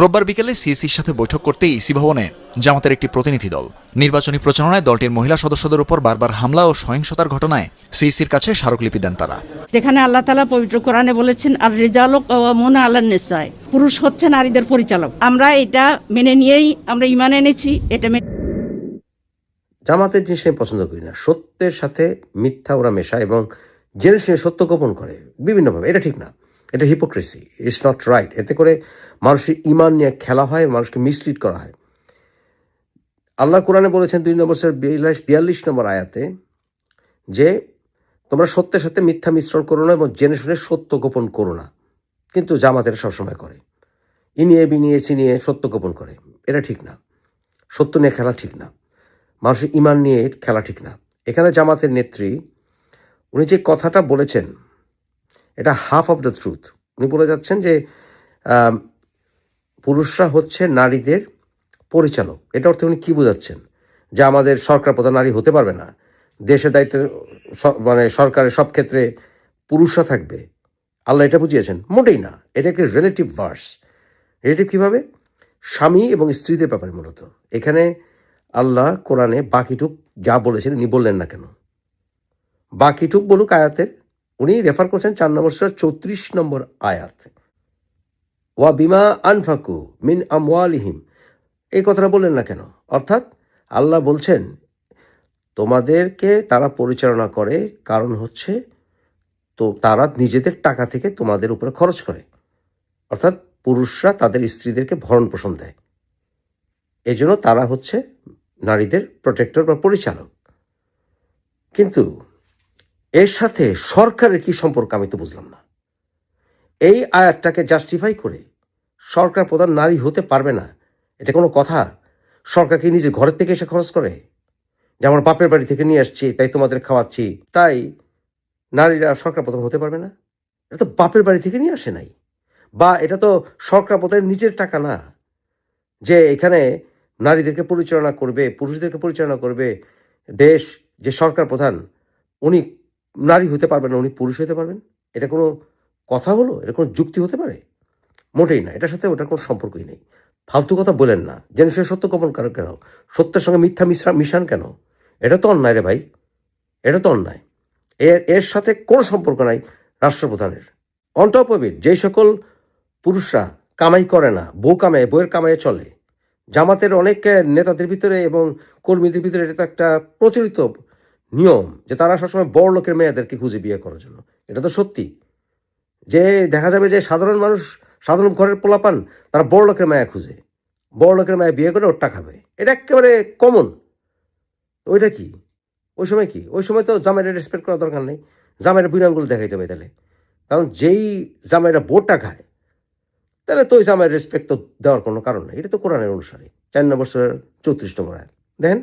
রোববার বিকেলে সিএসির সাথে বৈঠক করতে ইসি ভবনে জামাতের একটি প্রতিনিধি দল। নির্বাচনী প্রচারণায় দলটির মহিলা সদস্যদের উপর বারবার হামলা ও সহিংসতার ঘটনায় সিইসির কাছে স্মারকলিপি দেন তারা। যেখানে আল্লাহ তালা পবিত্র কোরআনে বলেছেন আর রেজালক মনে আল্লাহ নিশ্চয় পুরুষ হচ্ছে নারীদের পরিচালক। আমরা এটা মেনে নিয়েই আমরা ইমান এনেছি এটা মেনে জামাতের জিনিস আমি পছন্দ করি না সত্যের সাথে মিথ্যা ওরা মেশা এবং জেনে শুনে সত্য গোপন করে বিভিন্নভাবে। এটা ঠিক না। এটা হিপোক্রেসি ইটস নট রাইট এতে করে মানুষের ইমান নিয়ে খেলা হয় মানুষকে মিসলিড করা হয়। আল্লাহ কোরআনে বলেছেন দুই নম্বর বিয়াল্লিশ বিয়াল্লিশ নম্বর আয়াতে যে, তোমরা সত্যের সাথে মিথ্যা মিশ্রণ করো না এবং জেনে শুনে সত্য গোপন করো না। কিন্তু জামাতের সবসময় করে। ই নিয়ে ইনিয়ে, বিনিয়ে চিনিয়ে সত্য গোপন করে। এটা ঠিক না। সত্য নিয়ে খেলা ঠিক না। মানুষের ইমান নিয়ে খেলা ঠিক না। এখানে জামাতের নেত্রী, উনি যে কথাটা বলেছেন এটা হাফ অফ দ্য ট্রুথ উনি বলে যাচ্ছেন যে পুরুষরা হচ্ছে নারীদের পরিচালক। এটা অর্থে উনি কী বোঝাচ্ছেন? যে আমাদের সরকার প্রধান নারী হতে পারবে না। দেশের দায়িত্ব মানে সরকারের সব ক্ষেত্রে পুরুষরা থাকবে। আল্লাহ এটা বুঝিয়েছেন। মোটেই না। এটা একটি রিলেটিভ ভার্স রিলেটিভ কীভাবে? স্বামী এবং স্ত্রীদের ব্যাপারে মূলত। এখানে আল্লাহ কোরআনে বাকিটুক যা বলেছেন উনি বললেন না কেন? বাকিটুক বলুক আয়াতের উনি রেফার করছেন চার নম্বর সুরা চৌত্রিশ নম্বর আয়াত। ওয়া বিমা আনফাকু মিন আমওয়ালিহিম। এই কথাটা বললেন না কেন? অর্থাৎ আল্লাহ বলছেন, তোমাদেরকে তারা পরিচালনা করে, কারণ হচ্ছে তো তারা নিজেদের টাকা থেকে তোমাদের উপরে খরচ করে। অর্থাৎ পুরুষরা তাদের স্ত্রীদেরকে ভরণ পোষণ দেয়। এজন্য তারা হচ্ছে নারীদের প্রোটেক্টর বা পরিচালক। কিন্তু এর সাথে সরকারের কি সম্পর্ক আমি তো বুঝলাম না। এই আয়াতটাকে জাস্টিফাই করে সরকার প্রধান নারী হতে পারবে না, এটা কোনো কথা? সরকার কি নিজে ঘরের থেকে এসে খরচ করে? যে আমার বাপের বাড়ি থেকে নিয়ে আসছি, তাই তোমাদের খাওয়াচ্ছি, তাই নারীরা সরকার প্রধান হতে পারবে না? এটা তো বাপের বাড়ি থেকে নিয়ে আসে নাই। বা এটা তো সরকার প্রধানের নিজের টাকা না। যে এখানে নারীদেরকে পরিচালনা করবে, পুরুষদেরকে পরিচালনা করবে, দেশ যে সরকার প্রধান, উনি নারী হতে পারবেন না, উনি পুরুষ হতে পারবেন। এটা কোনো কথা হলো? এটা কোনো যুক্তি হতে পারে? মোটেই না, এটার সাথে ওটার কোনো সম্পর্কই নেই। ফালতু কথা বলেন না। যেন সে সত্য গোপন করেন কেন? সত্যের সঙ্গে মিথ্যা মিশ্রা মিশান কেন? এটা তো অন্যায় রে ভাই। এটা তো অন্যায়। এর সাথে কোনো সম্পর্ক নাই রাষ্ট্রপ্রধানের। অন টপ অফ ইট যেই সকল পুরুষরা কামাই করে না, বউ কামায় বইয়ের কামাইয়ে চলে, জামাতের অনেক নেতাদের ভিতরে এবং কর্মীদের ভিতরে এটা তো একটা প্রচলিত নিয়ম যে তারা সবসময় বড় লোকের মেয়েদেরকে খুঁজে বিয়ে করার জন্য। এটা তো সত্যি। যে দেখা যাবে যে সাধারণ মানুষ, সাধারণ ঘরের পোলাপান, তারা বড় লোকের মায়া খুঁজে। বড় লোকের মায়া বিয়ে করে ওরটা খাবে এটা একেবারে কমন ওইটা কি? ওই সময় কি? ওই সময় তো জামাইয়ের রেসপেক্ট করার দরকার নেই। জামাইয়ের বুড়াঙ্গুলো দেখাইতে হবে তাহলে। কারণ যেই জামাইরা বোটটা খায়, তাহলে তো ওই জামাইয়ের রেসপেক্ট তো দেওয়ার কোনো কারণ নেই। এটা তো কোরআনের অনুসারে। চার নম্বর চৌত্রিশ নম্বর আয়াত। দেখেন?